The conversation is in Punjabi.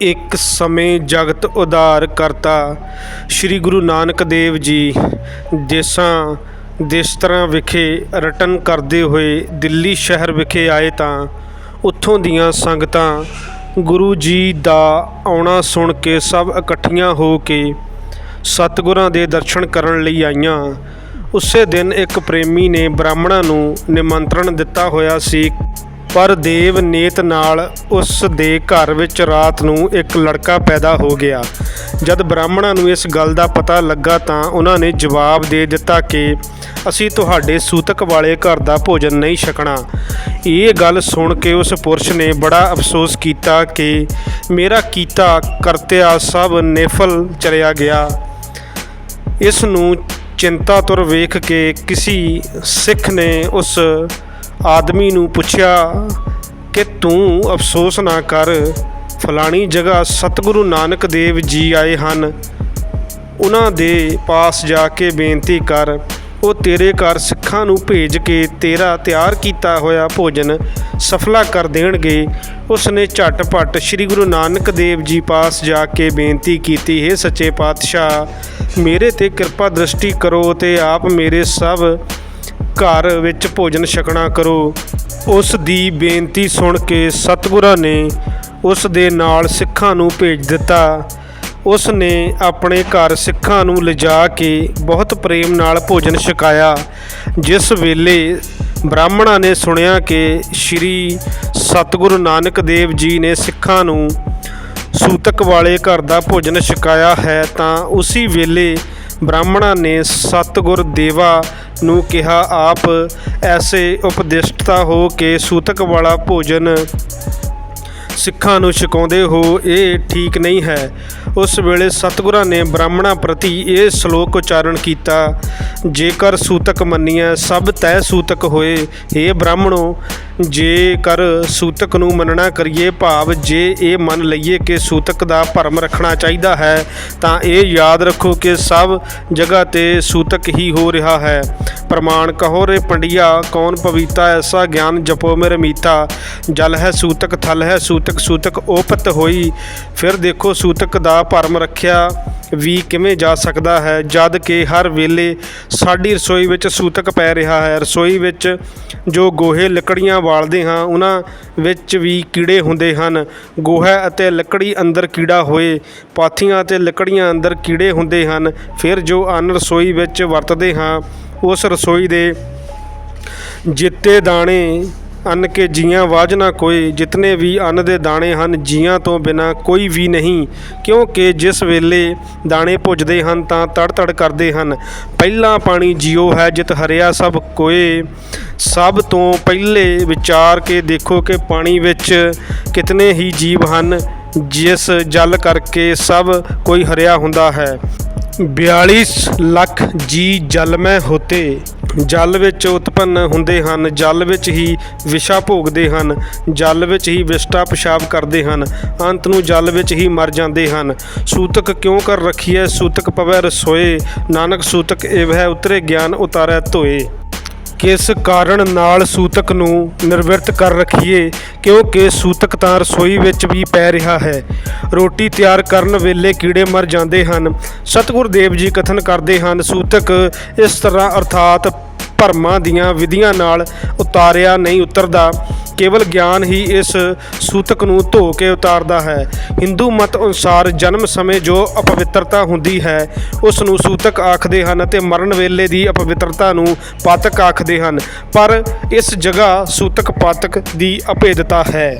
ਇੱਕ ਸਮੇਂ ਜਗਤ ਉਧਾਰ ਕਰਤਾ। ਸ੍ਰੀ ਗੁਰੂ ਨਾਨਕ ਦੇਵ ਜੀ ਦੇਸਾਂ ਦੇਸਤਰਾਂ ਵਿਖੇ ਰਟਨ ਕਰਦੇ ਹੋਏ ਦਿੱਲੀ ਸ਼ਹਿਰ ਵਿਖੇ ਆਏ ਤਾਂ ਉੱਥੋਂ ਦੀਆਂ ਸੰਗਤਾਂ ਗੁਰੂ ਜੀ ਦਾ ਆਉਣਾ ਸੁਣ ਕੇ ਸਭ ਇਕੱਠੀਆਂ ਹੋ ਕੇ ਸਤਿਗੁਰਾਂ ਦੇ ਦਰਸ਼ਨ ਕਰਨ ਲਈ ਆਈਆਂ। ਉਸੇ ਦਿਨ ਇੱਕ ਪ੍ਰੇਮੀ ਨੇ ਬ੍ਰਾਹਮਣਾਂ ਨੂੰ ਨਿਮੰਤਰਣ ਦਿੱਤਾ ਹੋਇਆ ਸੀ। ਪਰ ਦੇਵ ਨੇਤ ਨਾਲ ਉਸ ਦੇ ਘਰ ਵਿੱਚ ਰਾਤ ਨੂੰ ਇੱਕ ਲੜਕਾ ਪੈਦਾ ਹੋ ਗਿਆ। ਜਦ ਬ੍ਰਾਹਮਣਾਂ ਨੂੰ ਇਸ ਗੱਲ ਦਾ ਪਤਾ ਲੱਗਾ ਤਾਂ ਉਹਨਾਂ ਨੇ ਜਵਾਬ ਦੇ ਦਿੱਤਾ ਕਿ ਅਸੀਂ ਤੁਹਾਡੇ ਸੂਤਕ ਵਾਲੇ ਘਰ ਦਾ ਭੋਜਨ ਨਹੀਂ ਛਕਣਾ। ਇਹ ਗੱਲ ਸੁਣ ਕੇ ਉਸ ਪੁਰਸ਼ ਨੇ ਬੜਾ ਅਫਸੋਸ ਕੀਤਾ ਕਿ ਮੇਰਾ ਕੀਤਾ ਕਰਤਿਆ ਸਭ ਨੇਫਲ ਚਲਿਆ ਗਿਆ। ਇਸ ਨੂੰ ਚਿੰਤਾ ਤੁਰ ਵੇਖ ਕੇ ਕਿਸੇ ਸਿੱਖ ਨੇ ਉਸ ਆਦਮੀ ਨੂੰ ਪੁੱਛਿਆ ਕਿ ਤੂੰ ਅਫਸੋਸ ਨਾ ਕਰ, ਫਲਾਣੀ ਜਗ੍ਹਾ ਸਤਿਗੁਰੂ ਨਾਨਕ ਦੇਵ ਜੀ ਆਏ ਹਨ। ਉਹਨਾਂ ਦੇ ਪਾਸ ਜਾ ਕੇ ਬੇਨਤੀ ਕਰ, ਉਹ ਤੇਰੇ ਘਰ ਸਿੱਖਾਂ ਨੂੰ ਭੇਜ ਕੇ ਤੇਰਾ ਤਿਆਰ ਕੀਤਾ ਹੋਇਆ ਭੋਜਨ ਸਫਲਾ ਕਰ ਦੇਣਗੇ। ਉਸ ਨੇ ਝਟਪਟ ਸ੍ਰੀ ਗੁਰੂ ਨਾਨਕ ਦੇਵ ਜੀ ਪਾਸ ਜਾ ਕੇ ਬੇਨਤੀ ਕੀਤੀ, ਹੈ ਸੱਚੇ ਪਾਤਸ਼ਾਹ, ਮੇਰੇ ਤੇ ਕਿਰਪਾ ਦ੍ਰਿਸ਼ਟੀ ਕਰੋ ਤੇ ਆਪ ਮੇਰੇ ਸਭ ਘਰ ਵਿੱਚ ਭੋਜਨ ਛਕਣਾ ਕਰੋ। ਉਸ ਦੀ ਬੇਨਤੀ ਸੁਣ ਕੇ ਸਤਿਗੁਰਾਂ ਨੇ ਉਸ ਦੇ ਨਾਲ ਸਿੱਖਾਂ ਨੂੰ ਭੇਜ ਦਿੱਤਾ। ਉਸ ਨੇ ਆਪਣੇ ਘਰ ਸਿੱਖਾਂ ਨੂੰ ਲਿਜਾ ਕੇ ਬਹੁਤ ਪ੍ਰੇਮ ਨਾਲ ਭੋਜਨ ਛਕਾਇਆ। ਜਿਸ ਵੇਲੇ ਬ੍ਰਾਹਮਣਾਂ ਨੇ ਸੁਣਿਆ ਕਿ ਸ਼੍ਰੀ ਸਤਿਗੁਰੂ ਨਾਨਕ ਦੇਵ ਜੀ ਨੇ ਸਿੱਖਾਂ ਨੂੰ ਸੂਤਕ ਵਾਲੇ ਘਰ ਦਾ ਭੋਜਨ ਛਕਾਇਆ ਹੈ, ਤਾਂ ਉਸੇ ਵੇਲੇ ਬ੍ਰਾਹਮਣਾਂ ਨੇ ਸਤਿਗੁਰ ਦੇਵਾ ਨੂੰ ਕਿਹਾ, ਆਪ ਐਸੇ ਉਪਦਿਸ਼ਟਤਾ ਹੋ ਕੇ ਸੂਤਕ ਵਾਲਾ ਭੋਜਨ ਸਿੱਖਾਂ ਨੂੰ ਛਕਾਉਂਦੇ ਹੋ, ਇਹ ਠੀਕ ਨਹੀਂ ਹੈ। ਉਸ ਵੇਲੇ ਸਤਿਗੁਰਾਂ ਨੇ ਬ੍ਰਾਹਮਣਾਂ ਪ੍ਰਤੀ ਇਹ ਸ਼ਲੋਕ ਉਚਾਰਨ ਕੀਤਾ, ਜੇਕਰ ਸੂਤਕ ਮੰਨੀਐ, ਸਭ ਤੈ ਸੂਤਕ ਹੋਏ। हे ਬ੍ਰਾਹਮਣੋ, ਜੇਕਰ ਸੂਤਕ ਨੂੰ ਮੰਨਣਾ ਕਰੀਏ, ਭਾਵ ਜੇ ਇਹ ਮੰਨ ਲਈਏ ਕਿ ਸੂਤਕ ਦਾ ਭਰਮ ਰੱਖਣਾ ਚਾਹੀਦਾ ਹੈ, ਤਾਂ ਇਹ ਯਾਦ ਰੱਖੋ ਕਿ ਸਭ ਜਗ੍ਹਾ ਤੇ ਸੂਤਕ ਹੀ ਹੋ ਰਿਹਾ ਹੈ। ਪ੍ਰਮਾਣ ਕਹੋ ਰੇ ਪੰਡਿਆ, ਕੌਣ ਪਵੀਤਾ ਐਸਾ ਗਿਆਨ ਜਪੋ ਮੇਰੇ ਮੀਤਾ? ਜਲ ਹੈ ਸੂਤਕ, ਥਲ ਹੈ ਸੂਤਕ ਸੂਤਕ ਓਪਤ ਹੋਈ। ਫਿਰ ਦੇਖੋ ਸੂਤਕ ਦਾ ਭਰਮ ਰੱਖਿਆ ਵੀ ਕਿਵੇਂ ਜਾ ਸਕਦਾ ਹੈ, ਜਦ ਕਿ ਹਰ ਵੇਲੇ ਸਾਡੀ ਰਸੋਈ ਵਿੱਚ ਸੂਤਕ ਪੈ ਰਿਹਾ ਹੈ। ਰਸੋਈ ਵਿੱਚ ਜੋ ਗੋਹੇ ਲੱਕੜੀਆਂ ਵਾਲਦੇ ਹਾਂ, ਉਹਨਾਂ ਵਿੱਚ ਵੀ ਕੀੜੇ ਹੁੰਦੇ ਹਨ। ਗੋਹਾ ਅਤੇ ਲੱਕੜੀ ਅੰਦਰ ਕੀੜਾ ਹੋਏ, ਪਾਥੀਆਂ ਅਤੇ ਲੱਕੜੀਆਂ ਅੰਦਰ ਕੀੜੇ ਹੁੰਦੇ ਹਨ। ਫਿਰ ਜੋ ਅੰਨ ਰਸੋਈ ਵਿੱਚ ਵਰਤਦੇ ਹਾਂ, ਉਸ ਰਸੋਈ ਦੇ ਜਿੱਤੇ ਦਾਣੇ ਅੰਨ ਕੇ ਜੀਆਂ ਵਾਜਨਾ ਕੋਈ ਜਿਤਨੇ ਵੀ ਅੰਨ ਦੇ ਦਾਣੇ ਹਨ, ਜੀਆਂ ਤੋਂ ਬਿਨਾ ਕੋਈ ਵੀ ਨਹੀਂ। ਕਿਉਂਕਿ ਜਿਸ ਵੇਲੇ ਦਾਣੇ ਭੁੱਜਦੇ ਹਨ, ਤਾਂ ਤੜ ਤੜ ਕਰਦੇ ਹਨ। ਪਹਿਲਾ ਪਾਣੀ ਜੀਓ ਹੈ ਜਿਤ ਹਰਿਆ ਸਭ ਕੋਏ। ਸਭ ਤੋਂ ਪਹਿਲੇ ਵਿਚਾਰ ਕੇ ਦੇਖੋ ਕਿ ਪਾਣੀ ਵਿੱਚ ਕਿਤਨੇ ਹੀ ਜੀਵ ਹਨ, ਜਿਸ ਜਲ ਕਰਕੇ ਸਭ ਕੋਈ ਹਰਿਆ ਹੁੰਦਾ ਹੈ। 42 ਲੱਖ ਜੀ ਜਲ ਮੈਂ ਹੋਤੇ। ਜਲ ਵਿੱਚ ਉਤਪੰਨ ਹੁੰਦੇ ਹਨ, ਜਲ ਵਿੱਚ ਹੀ ਵਿਸ਼ਾ ਭੋਗਦੇ ਹਨ, ਜਲ ਵਿੱਚ ਹੀ ਵਿਸ਼ਟਾ ਪਿਸ਼ਾਬ ਕਰਦੇ ਹਨ, ਅੰਤ ਨੂੰ ਜਲ ਵਿੱਚ ਹੀ ਮਰ ਜਾਂਦੇ ਹਨ। ਸੂਤਕ ਕਿਉਂ ਕਰ ਰੱਖੀਐ? ਸੂਤਕ ਪਵੈ ਰਸੋਏ, ਨਾਨਕ ਸੂਤਕ ਇਹ ਹੈ ਉਤਰੇ ਗਿਆਨ ਉਤਾਰੈ ਧੋਏ। ਕਿਸ ਕਾਰਨ ਨਾਲ ਸੂਤਕ ਨੂੰ ਨਿਰਵਿਰਤ ਕਰ ਰੱਖੀਏ? ਕਿਉਂਕਿ ਸੂਤਕ ਤਾਂ ਰਸੋਈ ਵਿੱਚ ਵੀ ਪੈ ਰਿਹਾ ਹੈ। ਰੋਟੀ ਤਿਆਰ ਕਰਨ ਵੇਲੇ ਕੀੜੇ ਮਰ ਜਾਂਦੇ ਹਨ। ਸਤਿਗੁਰ ਦੇਵ ਜੀ ਕਥਨ ਕਰਦੇ ਹਨ, ਸੂਤਕ ਇਸ ਤਰ੍ਹਾਂ ਅਰਥਾਤ ਭਰਮਾਂ ਦੀਆਂ ਵਿਧੀਆਂ ਨਾਲ ਉਤਾਰਿਆ ਨਹੀਂ ਉਤਰਦਾ। ਕੇਵਲ ਗਿਆਨ ਹੀ ਇਸ ਸੂਤਕ ਨੂੰ ਧੋ ਕੇ ਉਤਾਰਦਾ ਹੈ। ਹਿੰਦੂ ਮਤ ਅਨੁਸਾਰ ਜਨਮ ਸਮੇਂ ਜੋ ਅਪਵਿੱਤਰਤਾ ਹੁੰਦੀ ਹੈ, ਉਸ ਨੂੰ ਸੂਤਕ ਆਖਦੇ ਹਨ ਅਤੇ ਮਰਨ ਵੇਲੇ ਦੀ ਅਪਵਿੱਤਰਤਾ ਨੂੰ ਪਾਤਕ ਆਖਦੇ ਹਨ। ਪਰ ਇਸ ਜਗ੍ਹਾ ਸੂਤਕ ਪਾਤਕ ਦੀ ਅਭੇਦਤਾ ਹੈ।